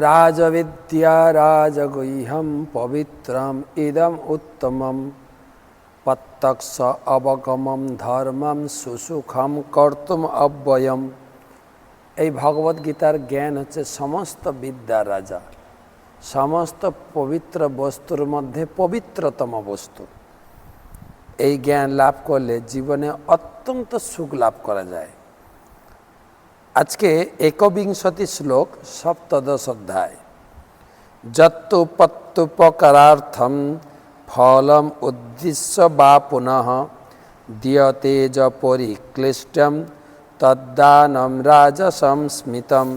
রাজবিদ্যা রাজগৈহম পবিত্রম ইদম উত্তমম প্রত্যক্ষ অবগমম ধর্মম সুসুখম কর্তুম অব্যয়ম এই ভগবদ গীতার জ্ঞান হচ্ছে সমস্ত বিদ্যার রাজা। সমস্ত পবিত্র বস্তুর মধ্যে পবিত্রতম বস্তু। এই জ্ঞান লাভ করলে জীবনে অত্যন্ত সুখ লাভ করা যায়। আজকে একবিংশতি শ্লোক, সপ্তদশ অধ্যায়। যত্তুপত্তুপকারার্থম ফলম উদ্দেশ্য বা পুনঃ দিয়তে য পরিক্লিষ্টম তদ্দানম রাজসম স্মিতম।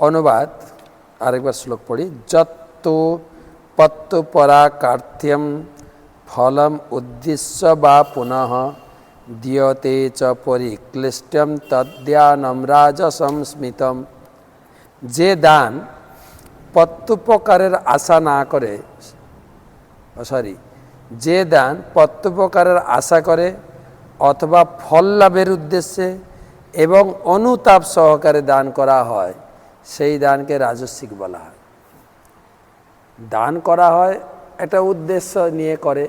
অনুবাদ, আরেকবার শ্লোক পড়ি। যত্তু পত্তু পরাকার্থ্যম ফলম উদ্দেশ্য বা পুনঃ দিয়তে চ পরিক্লিষ্টম তদ্যানম রাজসম স্মিতম যে দান প্রত্যুপকারের আশা না করে সরি যে দান প্রত্যুপকারের আশা করে অথবা ফল লাভের উদ্দেশ্যে এবং অনুতাপ সহকারে দান করা হয় সেই দানকে রাজস্বিক বলা হয় দান করা হয় একটা উদ্দেশ্য নিয়ে করে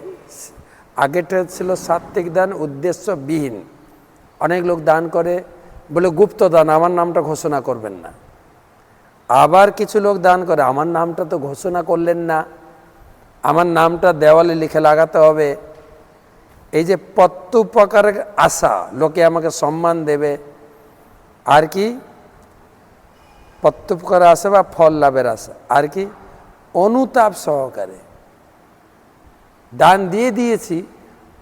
আগেটা ছিল সাত্ত্বিক দান, উদ্দেশ্যবিহীন। অনেক লোক দান করে, বলে গুপ্ত দান আমার নামটা ঘোষণা করবেন না। আবার কিছু লোক দান করে, আমার নামটা তো ঘোষণা করলেন না। আমার নামটা দেওয়ালে লিখে লাগাতে হবে। এই যে প্রত্যুপকারের আশা, লোকে আমাকে সম্মান দেবে। আর কি? প্রত্যুপকার আশা বা ফল লাভের আশা। আর কি? অনুতাপ সহকারে। দান দিয়ে দিয়েছি,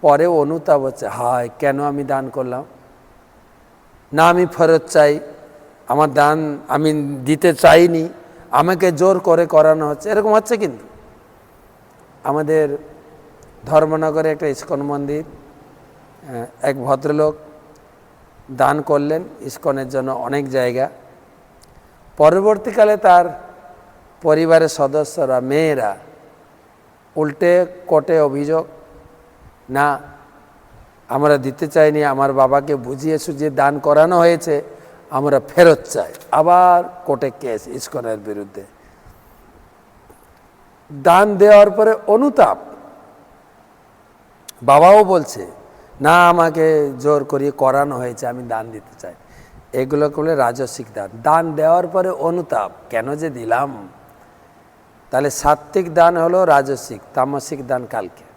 পরে অনুতাপ হচ্ছে, হায়, কেন আমি দান করলাম? না, আমি ফেরত চাই, আমার দান আমি দিতে চাইনি, আমাকে জোর করে করানো হচ্ছে, এরকম হচ্ছে কিন্তু। আমাদের ধর্মনগরে একটা ইস্কন মন্দির এক ভদ্রলোক দান করলেন, ইস্কনের জন্য অনেক জায়গা। পরবর্তীকালে তার পরিবারের সদস্যরা, মেয়েরা উল্টে কোর্টে অভিযোগ, না, আমরা দিতে চাইনি, আমার বাবাকে বুঝিয়ে সুঝিয়ে দান করানো হয়েছে, আমরা ফেরত চাই। আবার কোর্টে কেস ইস্কনের বিরুদ্ধে। দান দেওয়ার পরে অনুতাপ। বাবাও বলছে, না, আমাকে জোর করিয়ে করানো হয়েছে, আমি দান দিতে চাই। এগুলো করলে রাজস্বিক দান। দান দেওয়ার পরে অনুতাপ, কেন যে দিলাম? তাহলে সাত্ত্বিক দান হলো রাজসিক তামসিক দান কালকে।